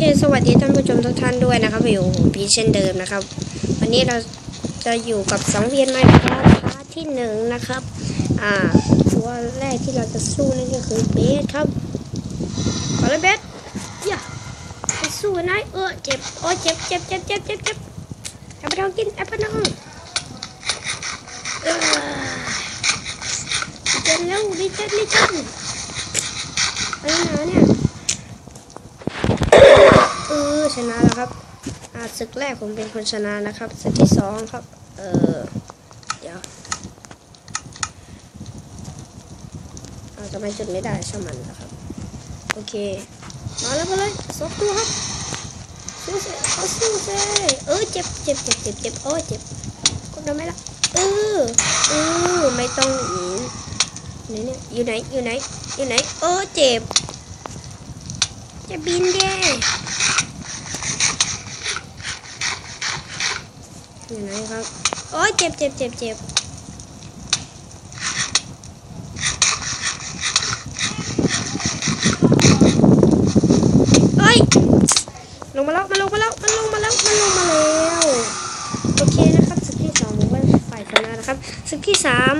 เคสวัสดีท่านผู้ชมทุกท่านด้วยนะครับอยู่พีเช่นเดิมนะครับ วันนี้เราจะอยู่กับสังเวียนไม้พาพาร์ทที่หนึ่งนะครับ อ่าตัวแรกที่เราจะสู้นั่นก็คือเบสครับขอเลยเบสอย่าไปสู้กันนะเออเจ็บโอ้เจ็บเจ็บเจ็บเจ็บเจ็บเจ็บแอปเปิลทองกินแอปเปิลทองเออเจ็บแล้วดิเจ็บดิเจ็บอะไรนะเนี่ย เออชนะแล้วครับอ่า ศึกแรกผมเป็นคนชนะนะครับศึกที่สองครับ เออเดี๋ยวอาจะไม่จุดไม่ได้ช่างมันนะครับ โอเค มาแล้วมาเลยสองตัวครับสู้เซเอาสู้เซเออเจ็บเจ็บเจ็บเจ็บเจ็บโอ้เจ็บกดทำไมล่ะเออเออไม่ต้องหนีไหนเนี่ยอยู่ไหนอยู่ไหนอยู่ไหนโอ้เจ็บจะบินแย่ อยู่ไหนครับ โอ้ยเจ็บเจ็บเจ็บเจ็บเอ้ย ลงมาแล้วมาลงมาแล้วมันลงมาแล้วมันลงมาแล้ว โอเคนะครับศึกที่สองผมว่าฝ่ายชนะนะครับศึกที่สาม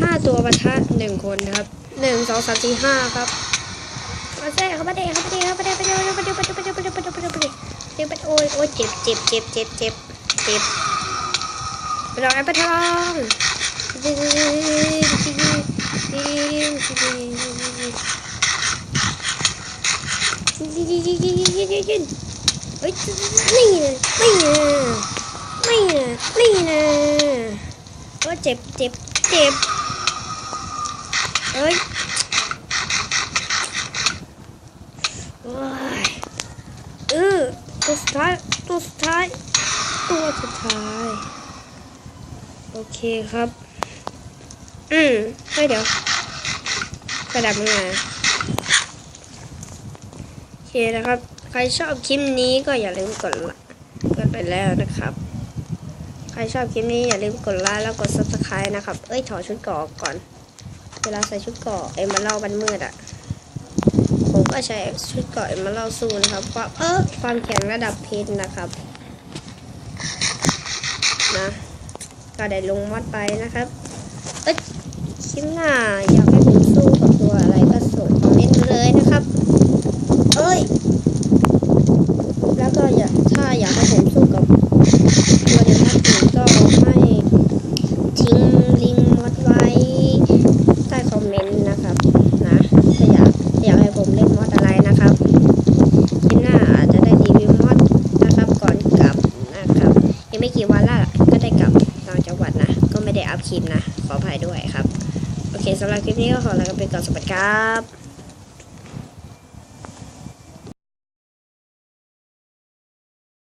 ห้าตัวประทะหนึ่งคนครับหนึ่งสองสามสี่ห้าครับมาเซ่เข้ามาเด้เข้ามาเด้เข้ามาเด้ไปเด้ไปเด้ไปเด้ไปเด้ไปเด้ไปเด้ไปเด้ไปเด้ไปเด้เดี๋ยวไปโอ้ยโอ้ยเจ็บเจ็บเจ็บเจ็บเจ็บ เจ็บไปลองแอปเปิลทองดึงดึงดึงดึงดึงเฮ้ยนี่นะนี่นะนี่นะนี่นะก็เจ็บเจ็บเจ็บเอ้ยโอ้ยเออตัวสุดท้ายตัวสุดท้าย ตัวสุดท้าย โอเคครับ อืมเฮ้ยเดี๋ยวกระดับยังไงโอเคนะครับ ใครชอบคลิปนี้ก็อย่าลืมกดไลค์กดไปแล้วนะครับ ใครชอบคลิปนี้อย่าลืมกดไลค์แล้วกด subscribe นะครับ เอ้ยถอดชุดเกราะก่อน เวลาใส่ชุดเกราะเอ็มมาเล่าบันมืดอะ่ะผมก็ใช้ชุดเกราะเอ็มมาเล่าสู้นะครับ ความเออความแข็งระดับเพชรนะครับ นะ ก็ได้ลงวัดไปนะครับเอ้ยคลิปหน้าอยากให้ผมสู้กับตัวอะไรก็ส่งคอมเมนต์มาเลยนะครับ เอ้ย แล้วก็อยากถ้าอยากให้ผมสู้กับตัวเดมอนอื่นก็ให้ทิ้งลิงก์มอดไว้ใต้คอมเมนต์นะครับนะถ้าอยากถ้าอยากให้ผมเล่นมอดอะไรนะครับคลิปหน้าอาจจะได้รีวิวมอดนะครับก่อนกลับนะครับยังไม่กี่วันละก็ได้กลับต่างจังหวัดนะ ก็ไม่ได้อัพ คลิปนะ ขออภัยด้วยครับ โอเคสำหรับคลิปนี้ก็ขอลาไปก่อนสวัสดีครับ